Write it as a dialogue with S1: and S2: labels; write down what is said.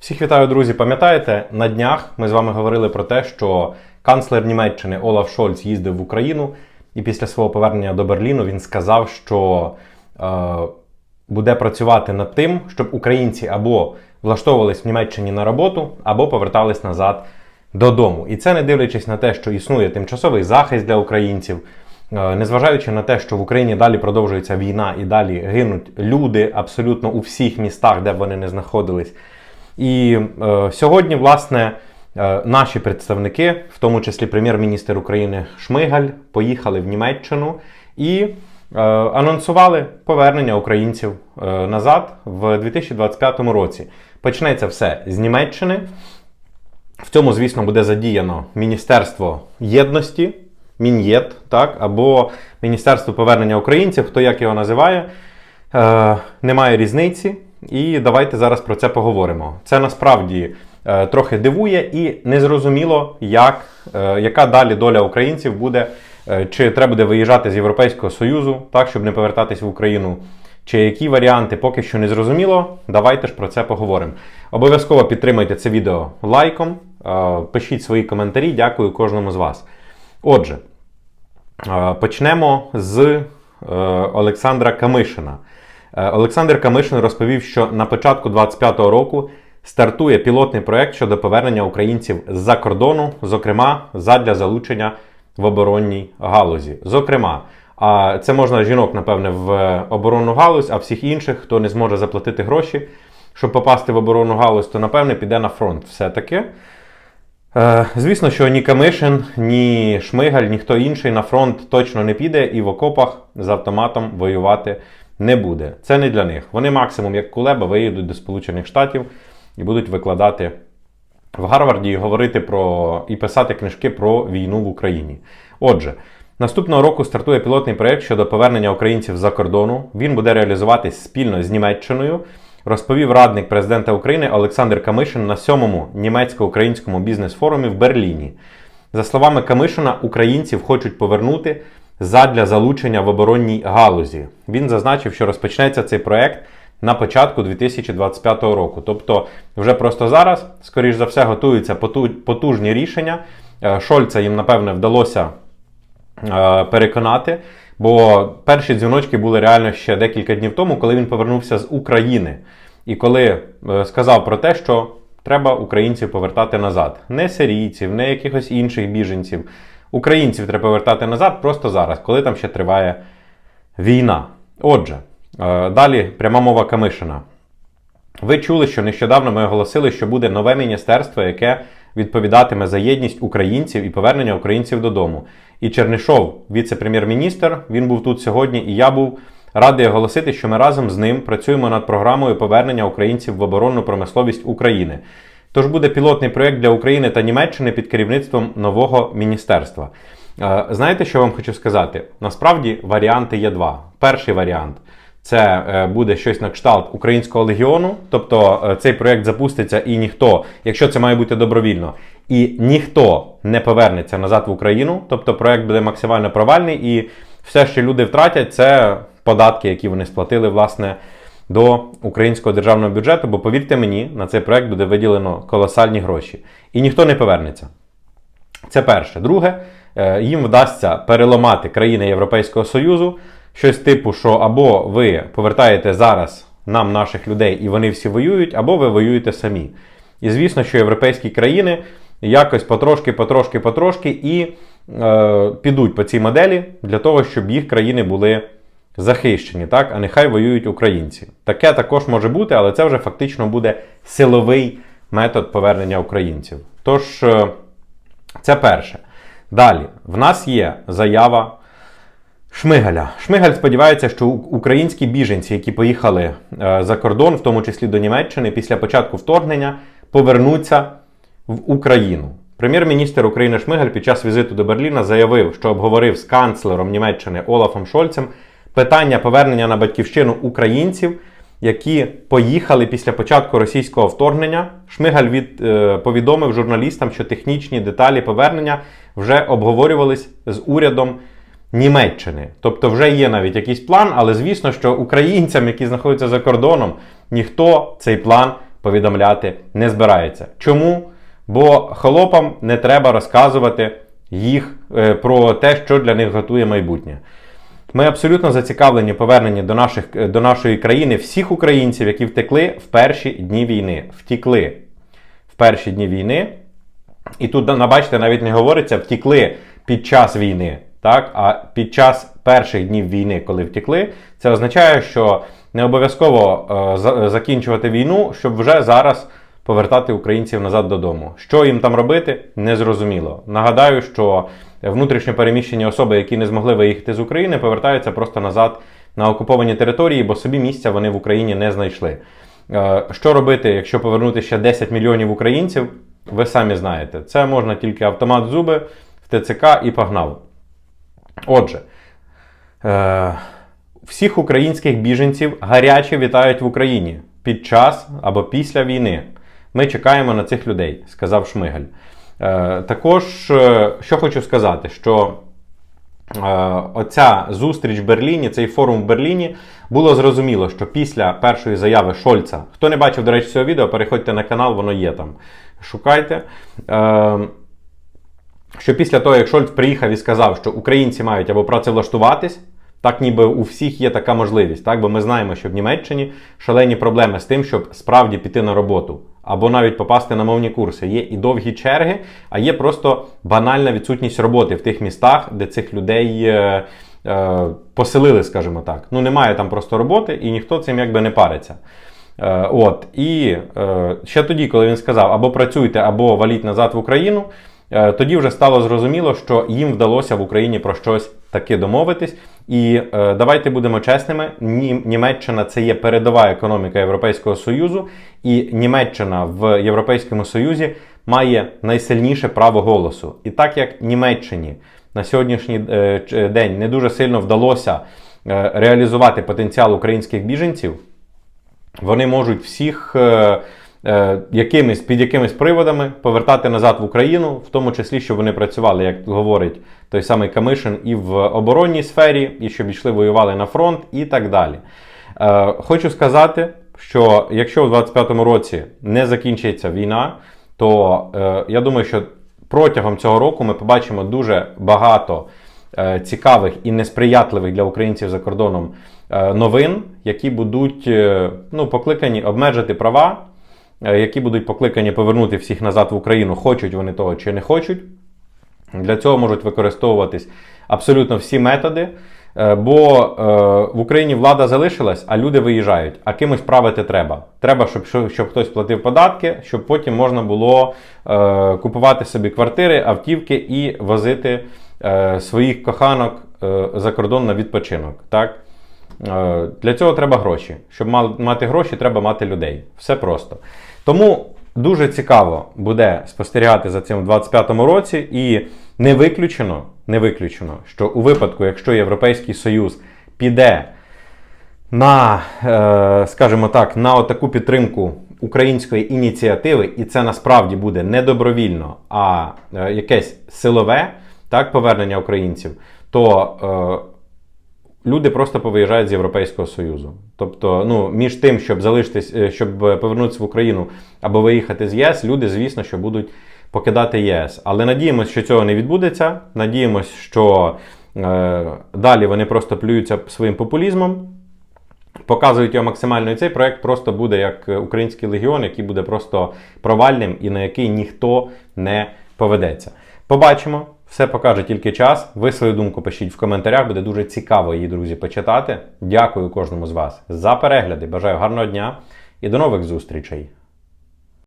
S1: Всіх вітаю, друзі. Пам'ятаєте, на днях ми з вами говорили про те, що канцлер Німеччини Олаф Шольц їздив в Україну, і після свого повернення до Берліну він сказав, що е, буде працювати над тим, щоб українці або влаштовувались в Німеччині на роботу, або повертались назад додому. І це не дивлячись на те, що існує тимчасовий захист для українців. Е, Незважаючи на те, що в Україні далі продовжується війна і далі гинуть люди абсолютно у всіх містах, де б вони не знаходились. І е, сьогодні, власне, е, наші представники, в тому числі прем'єр-міністр України Шмигаль, поїхали в Німеччину і е, анонсували повернення українців е, назад в 2025 році. Почнеться все з Німеччини. В цьому, звісно, буде задіяно Міністерство єдності, Мін'єд, так, або Міністерство повернення українців, хто як його називає. Е, немає різниці. І давайте зараз про це поговоримо. Це насправді е, трохи дивує і незрозуміло, як, е, яка далі доля українців буде, е, чи треба буде виїжджати з Європейського Союзу, так, щоб не повертатись в Україну. Чи які варіанти поки що не зрозуміло, давайте ж про це поговоримо. Обов'язково підтримайте це відео лайком, е, пишіть свої коментарі, дякую кожному з вас. Отже, е, почнемо з е, Олександра Камишина. Е, Олександр Камишин розповів, що на початку 2025 року стартує пілотний проект щодо повернення українців з-за кордону, зокрема задля залучення в оборонній галузі. Зокрема, а це можна жінок, напевне, в оборонну галузь, а всіх інших, хто не зможе заплатити гроші, щоб попасти в оборонну галузь, то напевне піде на фронт все-таки. Е, Звісно, що ні Камишин, ні Шмигаль, ніхто інший на фронт точно не піде і в окопах з автоматом воювати не буде. Це не для них. Вони максимум, як Кулеба, виїдуть до Сполучених Штатів і будуть викладати в Гарварді і говорити про і писати книжки про війну в Україні. Отже, наступного року стартує пілотний проєкт щодо повернення українців за кордону. Він буде реалізуватись спільно з Німеччиною. Розповів радник президента України Олександр Камишин на сьомому німецько-українському бізнес-форумі в Берліні. За словами Камишина, українців хочуть повернути задля залучення в оборонній галузі. Він зазначив, що розпочнеться цей проект на початку 2025 року. Тобто, вже просто зараз, скоріш за все, готуються потужні рішення. Е, Шольца їм, напевне, вдалося е, переконати. Бо перші дзвіночки були реально ще декілька днів тому, коли він повернувся з України. І коли е, сказав про те, що треба українців повертати назад. Не сирійців, не якихось інших біженців. Українців треба повертати назад просто зараз, коли там ще триває війна. Отже, е, далі пряма мова Камишина. Ви чули, що нещодавно ми оголосили, що буде нове міністерство, яке відповідатиме за єдність українців і повернення українців додому. І Чернишов, віце-прем'єр-міністр, він був тут сьогодні, і я був радий оголосити, що ми разом з ним працюємо над програмою повернення українців в оборонну промисловість України. Тож буде пілотний проєкт для України та Німеччини під керівництвом нового міністерства. Е, Знаєте, що вам хочу сказати? Насправді варіанти є два. Перший варіант це е, буде щось на кшталт українського легіону, тобто е, цей проєкт запуститься і ніхто, якщо це має бути добровільно, і ніхто не повернеться назад в Україну, тобто проєкт буде максимально провальний, і все, що люди втратять, це податки, які вони сплатили, власне. До українського державного бюджету, бо повірте мені, на цей проект буде виділено колосальні гроші. І ніхто не повернеться. Це перше. Друге, е, їм вдасться переламати країни Європейського Союзу, щось типу, що або ви повертаєте зараз нам наших людей і вони всі воюють, або ви воюєте самі. І звісно, що європейські країни якось потрошки, потрошки, потрошки і е, підуть по цій моделі для того, щоб їх країни були захищені, так? а нехай воюють українці. Таке також може бути, але це вже фактично буде силовий метод повернення українців. Тож, е, це перше. Далі, в нас є заява Шмигаля. Шмигаль сподівається, що українські біженці, які поїхали е, за кордон, в тому числі до Німеччини, після початку вторгнення, повернуться в Україну. Прем'єр-міністр України Шмигаль під час візиту до Берліна заявив, що обговорив з канцлером Німеччини Олафом Шольцем питання повернення на батьківщину українців, які поїхали після початку російського вторгнення. Шмигаль від, е, повідомив журналістам, що технічні деталі повернення вже обговорювались з урядом Німеччини. Тобто вже є навіть якийсь план, але звісно, що українцям, які знаходяться за кордоном, ніхто цей план повідомляти не збирається. Чому? Бо холопам не треба розказувати їх е, про те, що для них готує майбутнє. Ми абсолютно зацікавлені поверненні до, наших, е, до нашої країни всіх українців, які втекли в перші дні війни. Втікли в перші дні війни. І тут, бачите, навіть не говориться, втікли під час війни. Так? А під час перших днів війни, коли втекли, це означає, що не обов'язково е, закінчувати війну, щоб вже зараз повертати українців назад додому. Що їм там робити, незрозуміло. Нагадаю, що внутрішньо переміщені особи, які не змогли виїхати з України, повертаються просто назад на окуповані території, бо собі місця вони в Україні не знайшли. Е, Що робити, якщо повернути ще 10 мільйонів українців? Ви самі знаєте. Це можна тільки автомат зуби, в ТЦК і погнав. Отже, е, всіх українських біженців гаряче вітають в Україні під час або після війни. Ми чекаємо на цих людей, сказав Шмигаль. Е, також, е, що хочу сказати, що е, оця зустріч в Берліні, цей форум в Берліні, було зрозуміло, що після першої заяви Шольца, хто не бачив, до речі, цього відео, переходьте на канал, воно є там. Шукайте. Що після того, як Шольц приїхав і сказав, що українці мають або працевлаштуватись, так ніби у всіх є така можливість, так? бо ми знаємо, що в Німеччині шалені проблеми з тим, щоб справді піти на роботу, або навіть попасти на мовні курси. Є і довгі черги, а є просто банальна відсутність роботи в тих містах, де цих людей е, е, поселили, скажімо так. Ну немає там просто роботи, і ніхто цим якби не париться. Е, От і ще тоді, коли він сказав або працюйте, або валіть назад в Україну, тоді вже стало зрозуміло, що їм вдалося в Україні про щось таки домовитись. І е, давайте будемо чесними: Нім- Німеччина це є передова економіка Європейського Союзу, і Німеччина в Європейському Союзі має найсильніше право голосу. І так як Німеччині на сьогоднішній е, день не дуже сильно вдалося е, реалізувати потенціал українських біженців, вони можуть всіх е, е, якимись, під якимись приводами повертати назад в Україну, в тому числі, щоб вони працювали, як говорить той самий Камишин, і в оборонній сфері, і щоб йшли воювали на фронт, і так далі. Е, хочу сказати, що якщо в 25-му році не закінчиться війна, то е, я думаю, що протягом цього року ми побачимо дуже багато е, цікавих і несприятливих для українців за кордоном е, новин, які будуть е, ну, покликані обмежити права, е, які будуть покликані повернути всіх назад в Україну, хочуть вони того чи не хочуть. Для цього можуть використовуватись абсолютно всі методи, е, бо е, в Україні влада залишилась, а люди виїжджають. А кимось правити треба. Треба, щоб, щоб, хтось платив податки, щоб потім можна було е, купувати собі квартири, автівки і возити е, своїх коханок е, за кордон на відпочинок. Так? Е, Для цього треба гроші. Щоб мати гроші, треба мати людей. Все просто. Тому дуже цікаво буде спостерігати за цим у 25-му році, і не виключено, не виключено, що у випадку, якщо Європейський Союз піде на, е, скажімо так, на таку підтримку української ініціативи, і це насправді буде не добровільно, а е, якесь силове так, повернення українців, то люди просто повиїжджають з Європейського Союзу. Тобто, ну, між тим, щоб залишитись, е, щоб повернутися в Україну або виїхати з ЄС, люди, звісно, що будуть покидати єС. Але надіємось, що цього не відбудеться. Надіємось, що е, далі вони просто плюються своїм популізмом. Показують його максимально, і цей проект просто буде як е, український легіон, який буде просто провальним і на який ніхто не поведеться. Побачимо, все покаже тільки час. Ви свою думку пишіть в коментарях, буде дуже цікаво її, друзі, почитати. Дякую кожному з вас за перегляди. Бажаю гарного дня і до нових зустрічей!